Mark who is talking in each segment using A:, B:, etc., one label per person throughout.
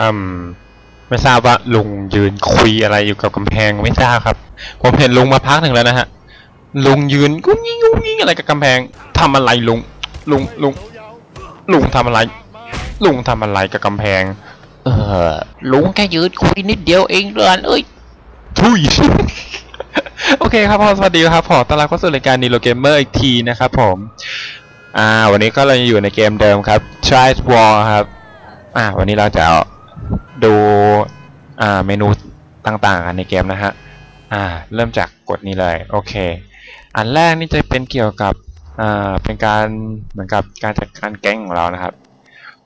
A: อืมไม่ทราบว่าลุงยืนคุยอะไรอยู่กับกำแพงไม่ทราบครับ ผมเห็นลุงมาพักหนึ่งแล้วนะฮะลุงยืนกุ้งยิงกุ้งยิงอะไรกับกำแพงทำอะไรลุงลุงลุงลุงทำอะไร ลุงทำอะไรกับกำแพง
B: เออลุงแค่ยืนคุยนิดเดียวเองเดือนเอ้ย
A: ทุยโอเคครับพอสวัสดีครับขอต้อนรับเข้าสู่รายการนีโรเกมเมอร์อีกทีนะครับผมอ่า วันนี้ก็เราอยู่ในเกมเดิมครับ Try War ครับ อ่า วันนี้เราจะดูอ่า ดูเมนูต่างๆในเกมนะฮะเริ่มจากกดนี้เลยโอเค อันแรกนี่จะเป็นเกี่ยวกับเป็นการเหมือนกับการจัดการแก๊งของเรานะครับ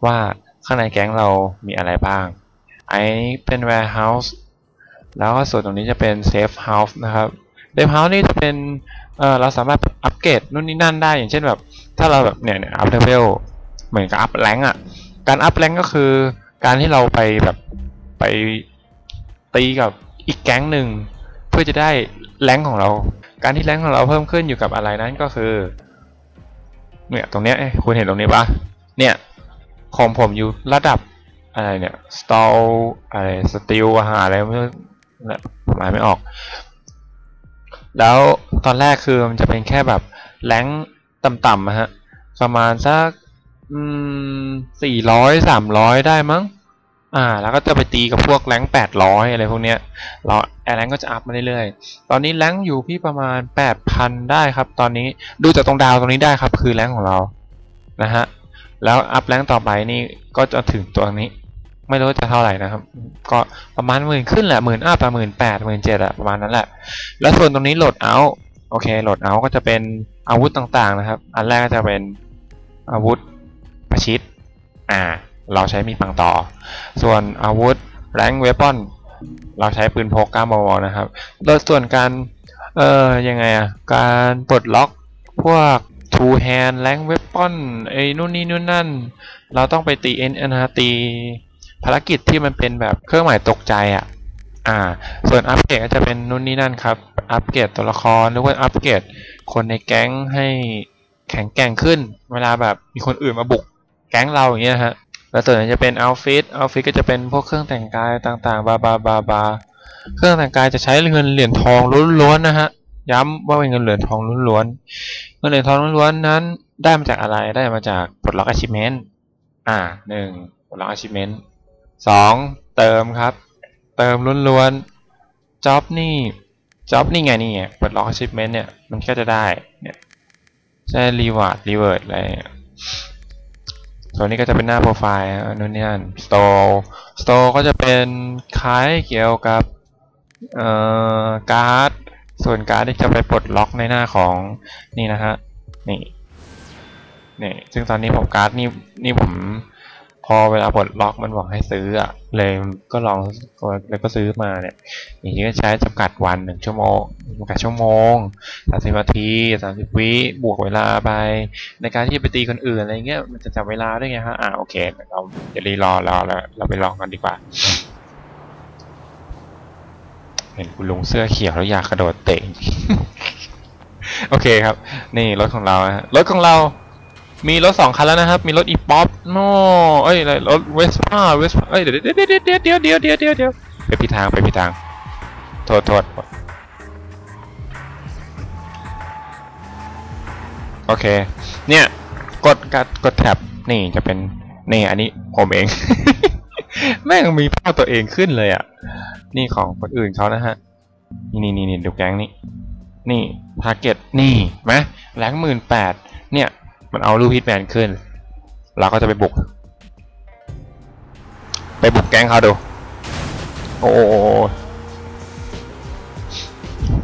A: ว่าข้างในแก๊งเรามีอะไรบ้างไอ้เป็น warehouse แล้วก็ส่วนตรงนี้จะเป็น safe house นะครับ safe house นี่จะเป็นเเราสามารถอัปเกรดนู่นนี่นั่นได้อย่างเช่นแบบ ถ้าเราแบบเนี่ยเนี่ย up level เหมือนกับ up rank อะการ up rank ก็คือ การที่เราไปแบบไปตีกับอีกแก๊งหนึ่งเพื่อจะได้แรงของเรา การที่แรงของเราเพิ่มขึ้นอยู่กับอะไรนั้นก็คือเนี่ยตรงเนี้ยคุณเห็นตรงนี้ปะเนี่ยของผมอยู่ระดับอะไรเนี่ย stall อะไร steel อาหารอะไรไม่รู้นะหมายไม่ออก แล้วตอนแรกคือมันจะเป็นแค่แบบแรงต่ำๆอะฮะประมาณสัก อืมสี่ร้อยสามร้อยได้มั้ง อ่า แล้วก็จะไปตีกับพวกแรงแปดร้อยอะไรพวกเนี้ย เราแอร์แรงก็จะอัพมาเรื่อยๆ ตอนนี้แรงอยู่ที่ประมาณแปดพันได้ครับ ตอนนี้ดูจากตรงดาวตรงนี้ได้ครับ คือแรงของเรา นะฮะ แล้วอัพแรงต่อไปนี่ก็จะถึงตัวนี้ ไม่รู้จะเท่าไหร่นะครับ ก็ประมาณหมื่นขึ้นแหละหมื่นอัพประหมื่นแปดหมื่นเจ็ดอะประมาณนั้นแหละ แล้วส่วนตรงนี้โหลดเอาโอเคโหลดเอาก็จะเป็นอาวุธต่างๆนะครับ อันแรกก็จะเป็นอาวุธ ประชิดอ่าเราใช้มีดปังต่อ ส่วนอาวุธแรงเวปอนเราใช้ปืนพก9มมนะครับแล้วส่วนการเอ่อยังไงอะการปลดล็อกพวก two hand แรงเวปอนไอ้นู่นนี่นู่นนั่น เราต้องไปตีเอ็นนะฮะตีภารกิจที่มันเป็นแบบเครื่องหมายตกใจอะอ่า ส่วนอัปเกรดก็จะเป็นนู่นนี่นั่นครับ อัปเกรดตัวละครหรือว่าอัปเกรดคนในแก๊งให้แข็งแกร่งขึ้น เวลาแบบมีคนอื่นมาบุก ก๊งเราอย่างเงี้ยฮะแล้วส่วนนี้จะเป็นเอาฟิตเอาฟิตก็จะเป็นพวกเครื่องแต่งกายต่างๆ บาบาบาบาเครื่องแต่งกายจะใช้เงินเหรียญทองล้วนๆนะฮะย้ำว่าเป็นเงินเหรียญทองล้วนๆเงินเหรียญทองล้วนๆนั้น ได้มาจากอะไรได้มาจากปลดล็อก achievement อ่าหนึ่งปลดล็อก achievement สองเติมครับ เติมล้วนๆจ็อบนี่จ็อบนี่ไงนี่ไงปลดล็อก achievement เนี่ยมันก็จะได้เนี่ยใช่รีวาร์ดรีเวิร์ดอะไรเนี่ย ส่วนนี้ก็จะเป็นหน้าโปรไฟล์อะนู่นนี่นั่น store store ก็จะเป็นคล้ายเกี่ยวกับเอ่อการ์ด ส่วนการ์ดที่จะไปปลดล็อกในหน้าของนี่นะฮะนี่นี่ซึ่งตอนนี้ผมการ์ดนี่นี่ผม พอเวลาปลดล็อกมันบอกให้ซื้ออะเลยก็ลองก็เลยก็ซื้อมาเนี่ย อย่างนี้ก็ใช้จำกัดวันหนึ่งชั่วโมงจำกัดชั่วโมงสามสิบนาทีสามสิบวิบวกเวลาไป ในการที่ไปตีคนอื่นอะไรเงี้ยมันจะจับเวลาด้วยไงฮะอ่าโอเคเราอย่ารีรอรอแล้วเราไปลองกันดีกว่า เห็นคุณลุงเสื้อเขียวแล้วอยากกระโดดเตะโอเคครับ นี่รถของเรารถของเรา มีรถสองคันแล้วนะครับ มีรถอีป๊อป โน่เอ้ยอะไรรถเวสป้าเวสป้าเอ้ยเดี๋ยวเดี๋ยวเดี๋ยวเดี๋ยวเดี๋ยวเดี๋ยวเดี๋ยวเดี๋ยวเดี๋ยวไปผิดทางไปผิดทางโทษโทษโอเค เนี่ย กดกดกดแท็บนี่จะเป็นนี่อันนี้ผมเอง แม่งมีภาพตัวเองขึ้นเลยอะ นี่ของคนอื่นเขานะฮะ นี่นี่นี่ดูแก๊งนี่นี่ทาร์เก็ตนี่ไหมแรงหมื่นแปดเนี่ย มันเอารูปฮิตแมนขึ้น เราก็จะไปบุก ไปบุกแก๊งเขาดู โอ้โ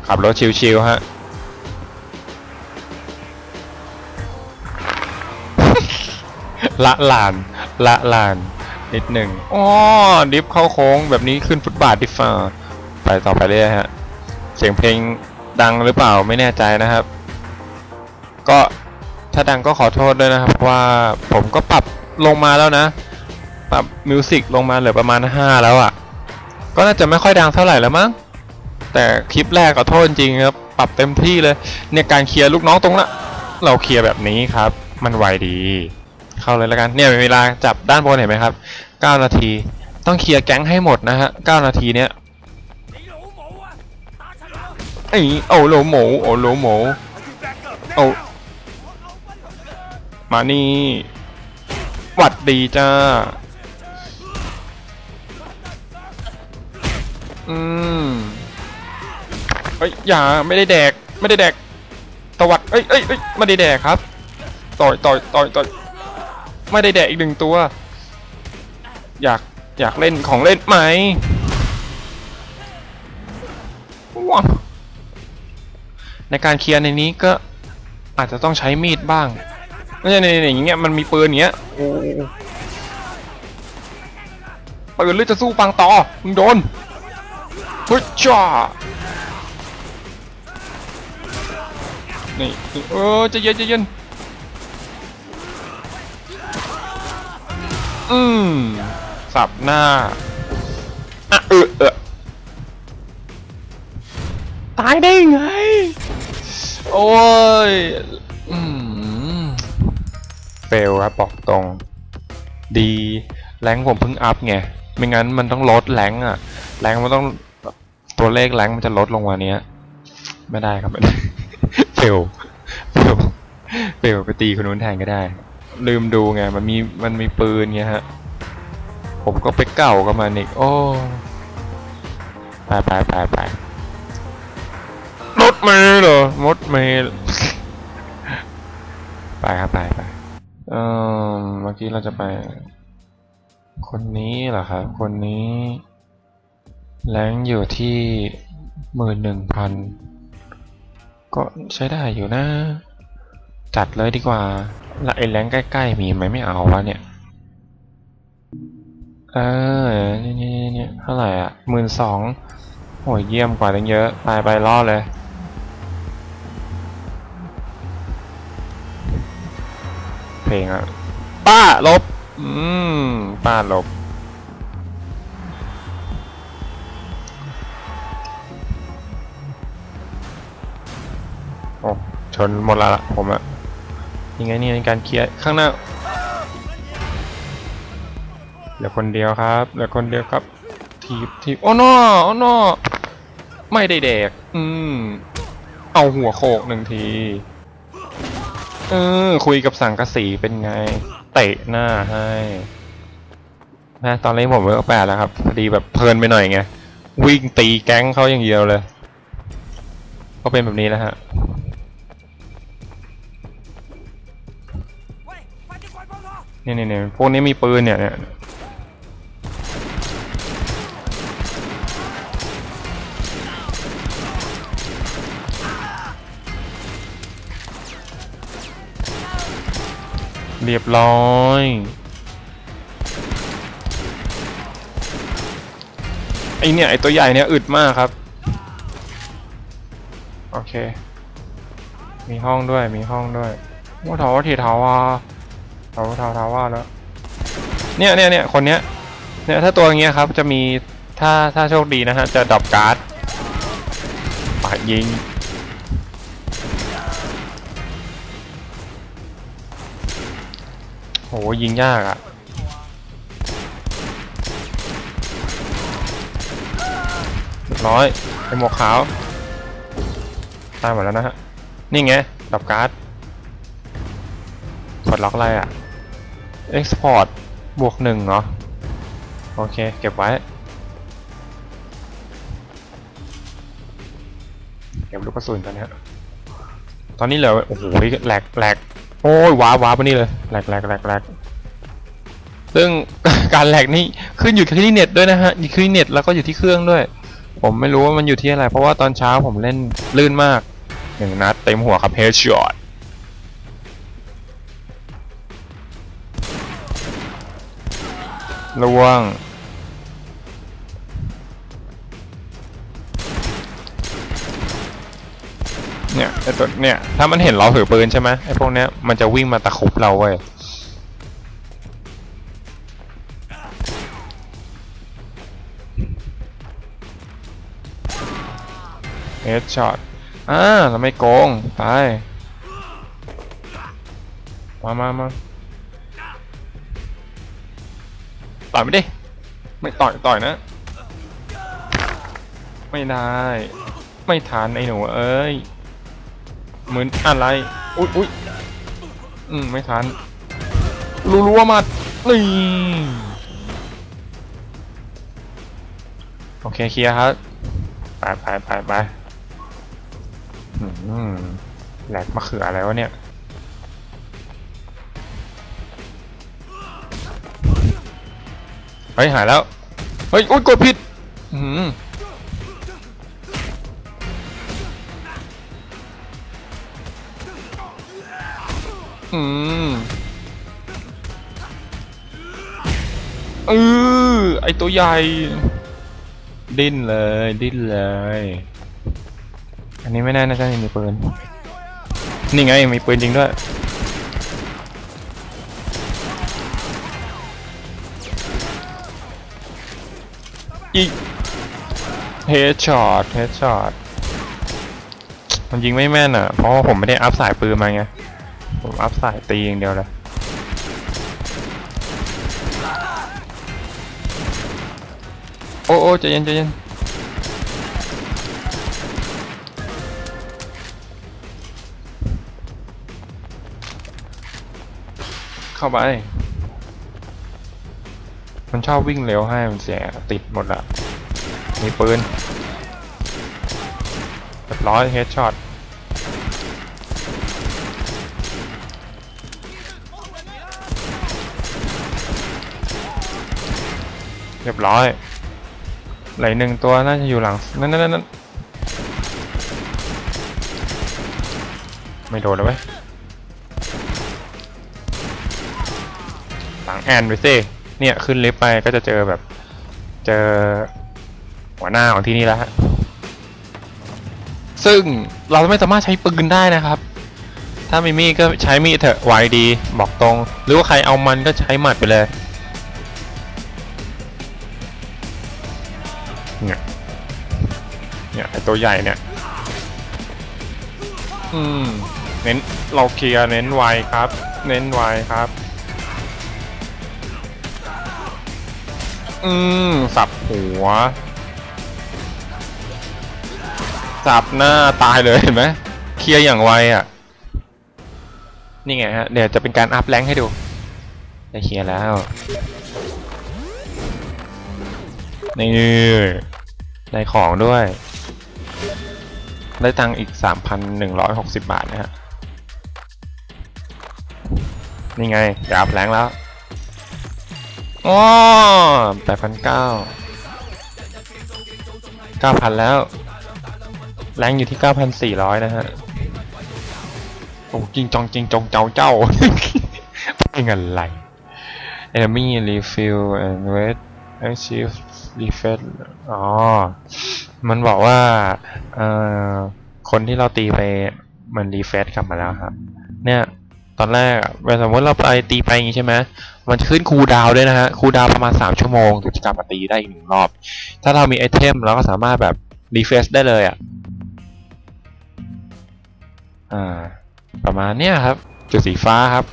A: ขับรถชิวๆฮะละลาน ละลาน นิดหนึ่งอ๋อดิฟเข้าโค้งแบบนี้ขึ้นฟุตบาทดิฟ่าไปต่อไปเรื่อยฮะ เสียงเพลงดังหรือเปล่าไม่แน่ใจนะครับ ก็ ถ้าดังก็ขอโทษด้วยนะครับเพราะว่าผมก็ปรับลงมาแล้วนะ ปรับมิวสิกลงมาเหลือประมาณ 5 แล้วอะ่ะ ก็น่าจะไม่ค่อยดังเท่าไหร่แล้วมั้ง แต่คลิปแรกขอโทษจริงครับ ปรับเต็มที่เลย เนี่ยการเคลียร์ลูกน้องตรงละ เราเคลียร์แบบนี้ครับ มันไวดี เข้าเลยแล้วกัน เนี่ยเวลาจับด้านบนเห็นไหมครับ 9 นาที ต้องเคลียร์แก๊งให้หมดนะฮะ 9 นาทีเนี้ยไอ้เอาโหลหมูโอาโหลหมูเอา มานี่หวัดดีจ้า อืมเอ้ยอย่าไม่ได้แดก ไม่ได้แดกตวัดเอ้ยเอ้ยเอ้ยไม่ได้แดกครับ ต่อยต่อยต่อยต่อยไม่ได้แดกอีกหนึ่งตัว อยากอยากเล่นของเล่นไหมว้าในการเคลียร์ในนี้ก็อาจจะต้องใช้มีดบ้าง นี่ยนี่ยเนี่อย่างเงี้ยมันมีปืนอย่างเงี้ยโอ้ปืนหรือจะสู้ปังต่อมึงโดนพุชจ้านี่เออใจะเย็นใจะเย็นอืมสับหน้าอะเออเออตายได้ไง โอ้ย อืม ฟลครับบอกตรง ดีแรงผมเพิ่งอัพไงไม่งั้นมันต้องลดแรงอะแรงมันต้องตัวเลขแรงมันจะลดลงมาเนี้ย ไม่ได้ครับเฟลเฟลเฟลไปตีคนนู้นแทนก็ได้ ลืมดูไงมันมีมันมีปืนไงฮะผมก็ไปเก่ากับมันอีกโอ้ไปไปไปไปรถเมล์เหรอรถเมล์ไปครับไปไป เมื่อกี้เราจะไป คนนี้เหรอครับคนนี้แรงอยู่ที่หมื่นหนึ่งพันก็ใช้ได้อยู่นะ จัดเลยดีกว่าล้วไอ้แรงใกล้ ๆ มีไหมไม่เอาวะเนี่ย เออนี่นี่นี่นี่เท่าไหร่อะหมื่นสองโอ้ยเยี่ยมกว่าตั้งเยอะ ไปไปรอดเลย ลงอะป้าลบ อืม ป้าลบ โอ้ ชนหมดละละผมอะยังไงนี่ในการเคลียร์ข้างหน้า เหลือคนเดียวครับ เหลือคนเดียวครับ ทีบทีบโอ้นอโอ้นอไม่ได้แดก อืม เอาหัวโขกหนึ่งที เออ คุยกับสังกะสีเป็นไง เตะหน้าให้นะตอนนี้ผมเวลแปดแล้วครับ พอดีแบบเพลินไปหน่อยไง วิ่งตีแก๊งเขาอย่างเดียวเลย ก็เป็นแบบนี้แล้วฮะเนี่ยเนี่ยเนี่ยพวกนี้มีปืนเนี่ยเนี่ย เรียบร้อยไอเนี่ยไอตัวใหญ่เนี่ยอึดมากครับ โอเค มีห้องด้วยมีห้องด้วยว่าถาวทีถาวาถาวถาวถาว่าแล้วเนี่ยเนี่ยเนี่ยคนเนี้ยเนี่ยถ้าตัวอย่างเงี้ยครับจะมีถ้าถ้าโชคดีนะฮะจะดรอปการ์ดปาดยิง โหยิงยากอะ่ะร้อยไอหมวกขาวตายหมดแล้วนะฮะ นี่ไงดับการ์ดกดล็อกอะไรอะ่ะ Export บวกหนึ่งเหรอ โอเค เก็บไว้ เก็บลูกกระสุนกันนะฮะตอนนี้เหลือ โอ้โหแหลกแหลก โอ้ยว้าวว้าวไปนี่เลยแหลกแหลกแหลกแหลกซึ่งการแหลกนี่ขึ้นอยู่ที่เน็ตด้วยนะฮะอยู่ที่เน็ตแล้วก็อยู่ที่เครื่องด้วย ผมไม่รู้ว่ามันอยู่ที่อะไร เพราะว่าตอนเช้าผมเล่นลื่นมากหนึ่งนัดเต็มหัวครับเฮดช็อตล่วง เนี่ยไอตัวเนี่ยถ้ามันเห็นเราถือปืนใช่ไหมไอพวกเนี้ยมันจะวิ่งมาตะคุบเราเว้ยเฮดช็อตอ่าเราไม่โกงไปมามามาต่อยไม่ดิไม่ต่อยต่อยนะ ไม่ได้ ไม่ทันไอ้หนูเอ้ย เหมือนอะไร อุ้ยอุ้ยอืมไม่ทันรู้รู้ว่ามานี่โอเคเคลียร์ครับ ไปไปไปไปอืมแหลกมะเขืออะไรวะเนี่ย เฮ้ย หายแล้ว เฮ้ยอุ้ยกดผิด อืม อืมเออไอตัวใหญ่ ดิ้นเลย ดิ้นเลย อันนี้ไม่แน่นะจ๊ะมีปืน นี่ไง มีปืนจริงด้วย อีกเฮดช็อตเฮดช็อตมันยิงไม่แม่นอะ เพราะว่าผมไม่ได้อัพสายปืนมาไง ผมอัพสายตีอย่างเดียวเลยโอ้โอ้ใจเย็นใจเย็นเข้าไป มันชอบวิ่งเร็วให้มันเสียติดหมดละมีปืนเรียบร้อยเฮดช็อต เรียบร้อย ไหลหนึ่งตัวน่าจะอยู่หลัง นั่นนั่นนั่นไม่โดนเลยเว้ยหลังแอนไปสิเนี่ยขึ้นลิฟต์ไปก็จะเจอแบบ เจอหัวหน้าของที่นี่แล้วฮะ ซึ่งเราไม่สามารถใช้ปืนได้นะครับ ถ้ามีมีก็ใช้มีเถอะไวดี บอกตรง หรือว่าใครเอามันก็ใช้หมัดไปเลย ตัวใหญ่เนี่ย อืม เน้นเราเคลียร์เน้นไวครับ เน้นไวครับ อืม สับหัว สับหน้าตายเลยเห็นไหมเคลียร์อย่างไวอะ นี่ไงฮะ เดี๋ยวจะเป็นการอัพแรงค์ให้ดู ได้เคลียร์แล้วนี่ได้ของด้วย ได้ตังค์อีก 3,160 บาทนะฮะ นี่ไงเดี๋ยวอัพแรงแล้วอ๋อ8,900 9,000แล้ว แรงอยู่ที่9,400นะฮะ โอ้จริงจองจริงจงเจ้าเจ้าเป็นอะไร enemy refill and wait achieve refresh อ๋อ มันบอกว่า เอ่อ คนที่เราตีไป มันรีเฟรชกลับมาแล้วครับ เนี่ย ตอนแรกสมมติเราไปตีไปอย่างงี้ใช่ไหมมันจะขึ้นคูลดาวด้วยนะฮะ คูลดาวประมาณ 3 ชั่วโมงถึงจะกลับมาตีได้อีกหนึ่งรอบ ถ้าเรามีไอเทมเราก็สามารถแบบรีเฟรชได้เลยอะ อ่า ประมาณเนี้ยครับ จุดสีฟ้าครับ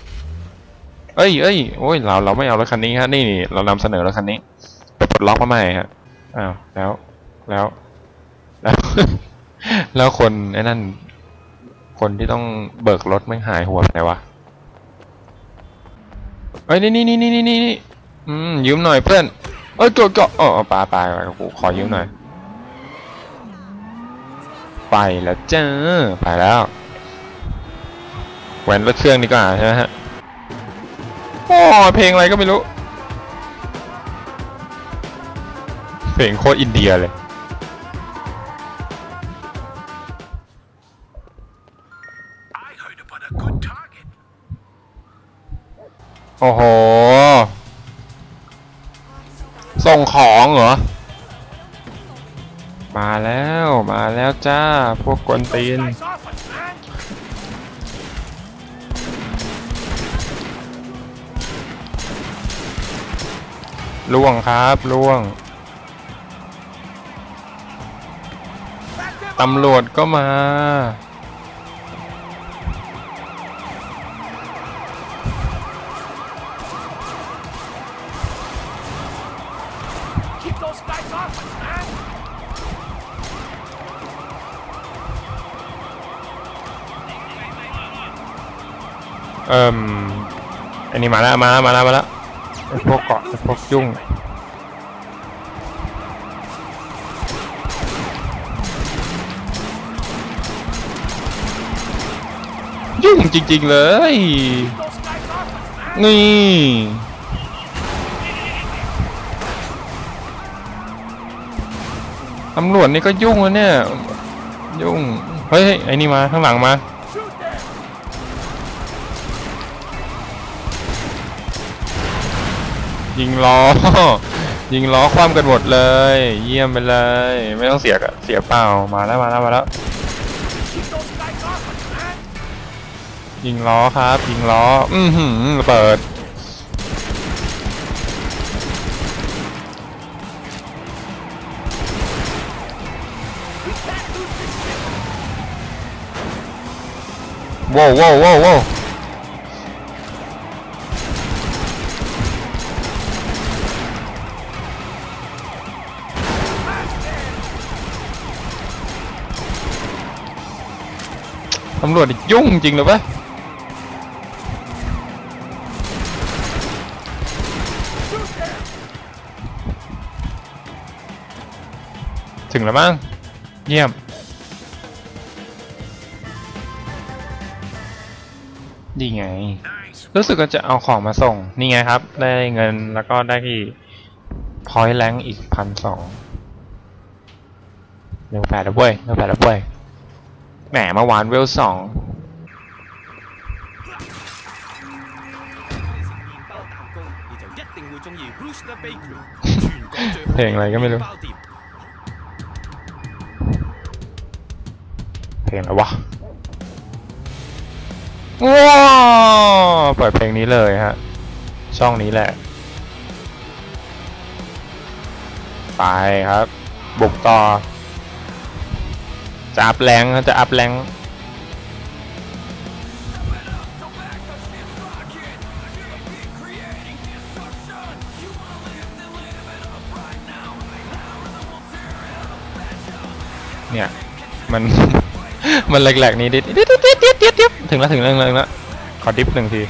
A: เอ้ยเอ้ยโอ้ยเราเราไม่เอารถคันนี้ฮะนี่นี่เรานำเสนอรถคันนี้ ปปลดล็อกมาใหม่ฮะอ้าวแล้วแล้วแล้ว แล้วคนไอ้นั่น คนที่ต้องเบิกรถไม่หายหัวไปไหนวะเอ้ยนี่นี่นี่นี่นี่นี่อืมยืมหน่อยเพื่อน เอ้ยเกาะเกาะอ๋อปลาปลากูขอยืมหน่อย ไปแล้วเจ้าไปแล้วแหวนรถเครื่องดีกว่าใช่ไหมฮะโอ้เพลงอะไรก็ไม่รู้ เพลงโคตรอินเดียเลย โอ้โห ส่งของเหรอ มาแล้วมาแล้วจ้า พวกกวนตีน ล่วงครับ ล่วง ตำรวจก็มา
C: those guys off us, man!
A: เอิ่มอันนี้มาแล้วมาแล้วมาแล้วมาแล้วไอ้พวกเกาะไอ้พวกยุ่ง จริง ๆ เลย นี่ตำรวจนี่ก็ยุ่งแล้วเนี่ย ยุ่ง เฮ้ย ไอ้นี่มาข้างหลังมา ยิงล้อ ยิงล้อคว่ำกันหมดเลย เยี่ยมไปเลย ไม่ต้องเสียกเสียเปล่า มาแล้วมาแล้วมาแล้ว ยิงล้อครับ ยิงล้อ อือหือระเบิด
C: We can't lose this shit!
A: โว้วโว้วโว้วโว้วตำรวจนี่ยุ่งจริงเลยปะ ถึงแล้วมั้งเยี่ยม ดีไง รู้สึกก็จะเอาของมาส่ง นี่ไงครับ ได้เงินแล้วก็ได้ที่พอยต์แรงอีกพันสองเร็วแปดแล้วเว้ยเร็วแปดแล้วเว้ยแหมมาหวานเวลสองเพลงอะไรก็ไม่รู้ เพลงอะไรวะว้าวเปิดเพลงนี้เลยฮะ ช่องนี้แหละ ไปครับ บุกต่อ จะอัพแรงจะอัพแรงเนี่ย มัน มันแหลกๆนี้ดิดดิดดิดดิดดิดถึงแล้วถึงแล้วถึงแล้วขอดิฟหนึ่งที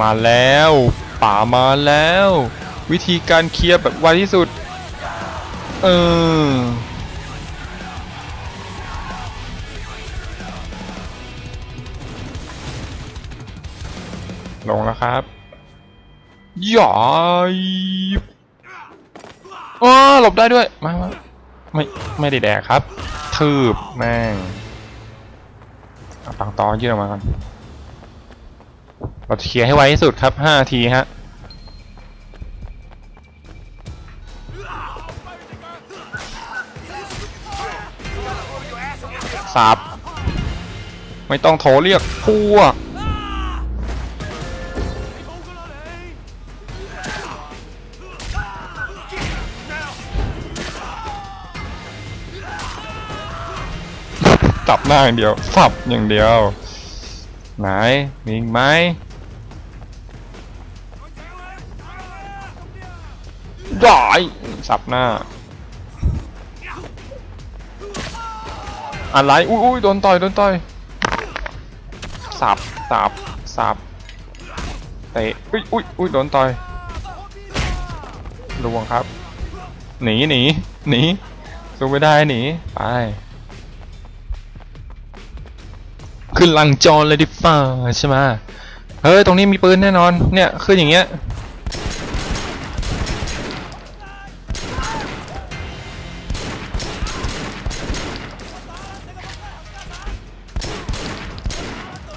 A: มาแล้วป่ามาแล้ว วิธีการเคลียร์แบบไวที่สุด เออลงแล้วครับหยอยอ้อหลบได้ด้วย มามา ไม่ไม่ได้แดกครับ ทืบแม่งเอาปังตอยื่นออกมาก่อนเราจะเคลียร์ให้ไวที่สุดครับห้านาทีฮะสับไม่ต้องโทรเรียกพวก จับหน้าอย่างเดียว สับอย่างเดียว ไหนมีอีกไหมได้สับหน้า อะไร อุ้ยอุ้ยโดนต่อย โดนต่อย สับ สับ สับ เตะ อุ้ยอุ้ยอุ้ยโดนต่อยรวงครับ หนี หนี หนีสู้ไม่ได้หนี ไป ขึ้นหลังจอเลยดิฟ้าใช่ไหมเฮ้ยตรงนี้มีปืนแน่นอนเนี่ยขึ้นอย่างเงี้ย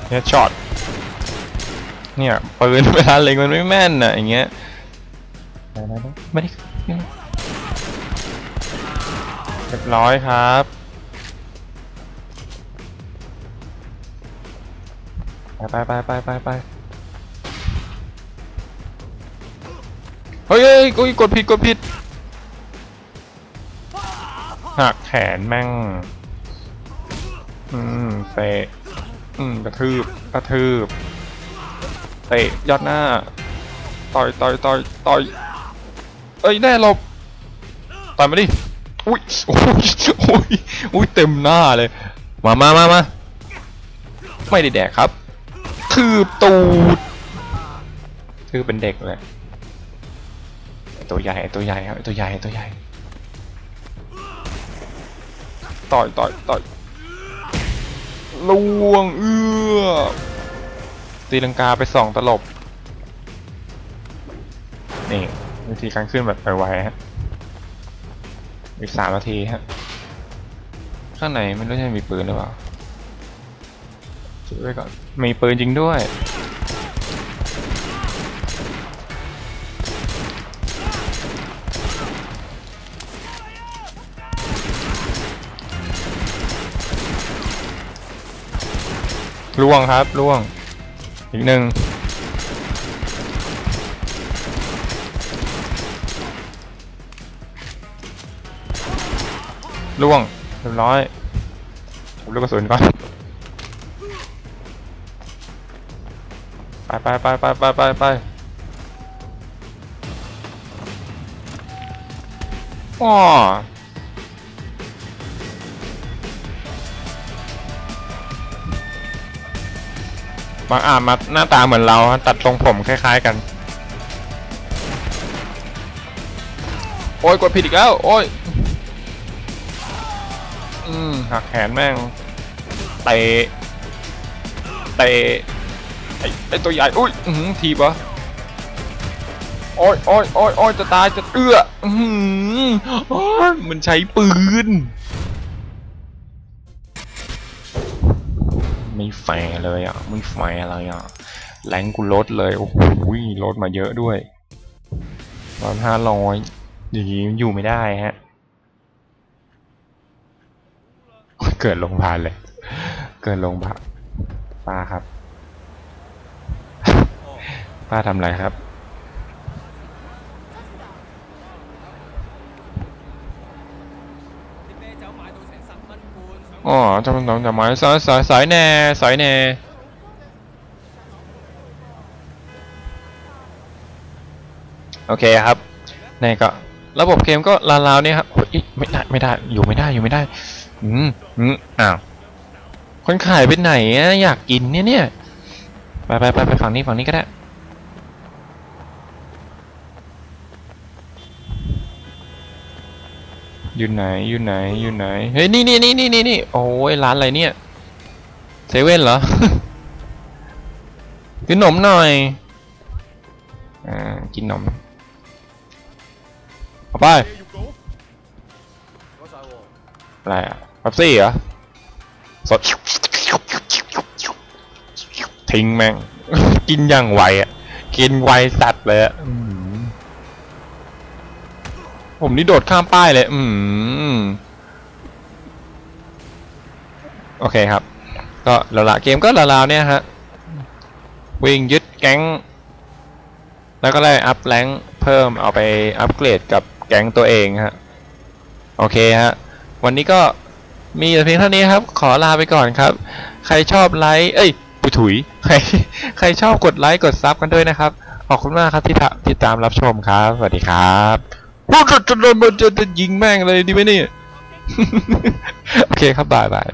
A: เนี่ยช็อตเนี่ยปืนเวลาเล็งมันไม่แม่นน่ะอย่างเงี้ยไม่ได้เรียบร้อยครับ ไปไปไปไปไปเฮ้ยเฮ้ยกูกดผิดกดผิดหักแขนแม่ง อืมเตะ อืมกระทืบกระทืบ เตะยอดหน้า ต่อยต่อยต่อยต่อยเอ้ยแน่หลบต่อยมาดิ อุ้ยโอ้ยโอ้ยอุ้ยเต็มหน้าเลย มามามามาไม่ได้แดกครับ คืบตูดคือเป็นเด็กเลยตัวใหญ่ตัวใหญ่ครับตัวใหญ่ตัวใหญ่ต่อยต่อยต่อยลวงเอื้อตีลังกาไปสองตลบ นี่วิธีการขึ้นแบบไวๆฮะอีกสามนาทีฮะข้างในไม่รู้จะมีปืนหรือเปล่า จุดไว้ก่อน มีปืนจริงด้วย ล่วงครับล่วง อีกหนึ่งล่วงเรียบร้อยผมลูกกระสุนก่อน ไปไปไปไปไปไปไปอ้อบางอ่านมาหน้าตาเหมือนเรา ตัดทรงผมคล้าย ๆกัน โอ้ยกดผิดอีกแล้ว โอ้ย อืมหักแขนแม่งเตะเตะ ไอ้ไอ้ตัวใหญ่อุ้ยอื้อหือทีบะโอ้ยโอ้ยโอ้ยโอ้ยจะตายจะเอื้ออือหือโอ้ยมันใช้ปืน ไม่แฟร์เลยอะ ไม่แฟร์อะไรอะ แรงกูลดเลย โอ้โหลดมาเยอะด้วยร้อยห้าร้อยอย่างนี้อยู่ไม่ได้ฮะ เกิดโรงพยาบาลเลย เกิดโรงพยาบาลป้าครับ ป้าทำไรครับ อ๋อจำจำจำไม้สายสายสายแน่สายแน่โอเคครับนี่ก็ระบบเกมก็ลาวๆนี่ครับโอ๊ยไม่ได้ไม่ได้อยู่ไม่ได้อยู่ไม่ได้ อืมอืมอ้าวคนขายไปไหนอะอยากกินเนี่ยเนี่ยไปไปไปไปฝั่งนี้ฝั่งนี้ก็ได้ อยู่ไหนอยู่ไหนอยู่ไหนเฮ้ยนี่นี่นี่นี่นี่นี่โอ้ยร้านอะไรเนี่ยเซเว่นเหรอกินนมหน่อยอ่ากินนมเอาไปอะไรอะป๊บซี่เหรอสดทิ้งแม่ง กินอย่างไวอะ กินไวสัตว์เลยอะอื้อหือ ผมนี่โดดข้ามป้ายเลย อืม โอเคครับ ก็ละละเกมก็ละลาวเนี่ยฮะ วิ่งยึดแก๊ง แล้วก็ได้อัพแรงเพิ่มเอาไปอัปเกรดกับแก๊งตัวเองฮะ โอเคฮะ วันนี้ก็มีแต่เพียงเท่านี้ครับ ขอลาไปก่อนครับ ใครชอบไลค์ เอ้ยปุถุย ใคร ใครชอบกดไลค์ กดซับกันด้วยนะครับ ขอบคุณมากครับที่ติดตามรับชมครับ สวัสดีครับ พูดจะจะจะจะยิงแม่งเลยดีไหมเนี่ย โอเคครับบายบาย